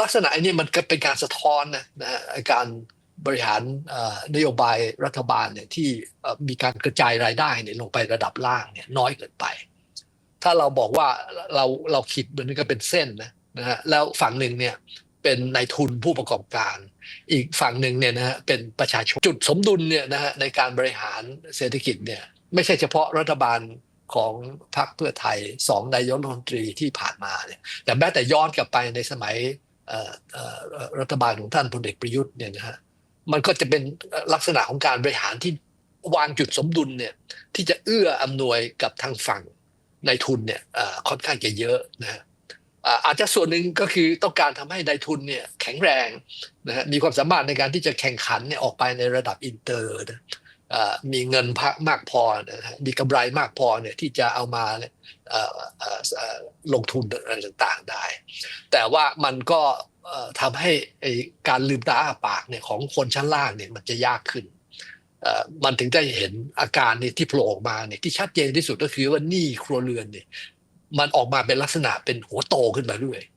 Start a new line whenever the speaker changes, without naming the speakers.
ลักษณะอันนี้มันก็เป็นการสะท้อนนะนะการบริหารนโยบายรัฐบาลเนี่ยที่มีการกระจายรายได้เนี่ยลงไประดับล่างเนี่ยน้อยเกินไป ถ้าเราบอกว่าเราเราคิดมันก็เป็นเส้นนะนะฮะแล้วฝั่งหนึ่งเนี่ยเป็นนายทุนผู้ประกอบการ อีกฝั่งหนึ่งเนี่ยนะฮะเป็นประชาชนจุดสมดุลเนี่ยนะฮะในการบริหารเศรษฐกิจเนี่ยไม่ใช่เฉพาะรัฐบาลของพรรคเพื่อไทยสองนายกรัฐมนตรีที่ผ่านมาเนี่ยแต่แม้แต่ย้อนกลับไปในสมัย รัฐบาลของท่านพลเอกประยุทธ์เนี่ยนะฮะมันก็จะเป็นลักษณะของการบริหารที่วางจุดสมดุลเนี่ยที่จะเอื้ออำนวยกับทางฝั่งนายทุนเนี่ยค่อนข้างจะเยอะนะฮะอาจจะส่วนหนึ่งก็คือต้องการทำให้นายทุนเนี่ยแข็งแรงนะฮะมีความสามารถในการที่จะแข่งขันเนี่ยออกไปในระดับอินเตอร์นะ มีเงินพักมากพอมีกำไรมากพอเนี่ยที่จะเอามาลงทุนอะไรต่างๆได้ แต่ว่ามันก็ทำให้การลืมตาอ้าปากเนี่ยของคนชั้นล่างเนี่ยมันจะยากขึ้น มันถึงได้เห็นอาการนี่ที่โผล่ออกมาเนี่ยที่ชัดเจนที่สุดก็คือว่านี้ครัวเรือนเนี่ยมันออกมาเป็นลักษณะเป็นหัวโตขึ้นมาด้วย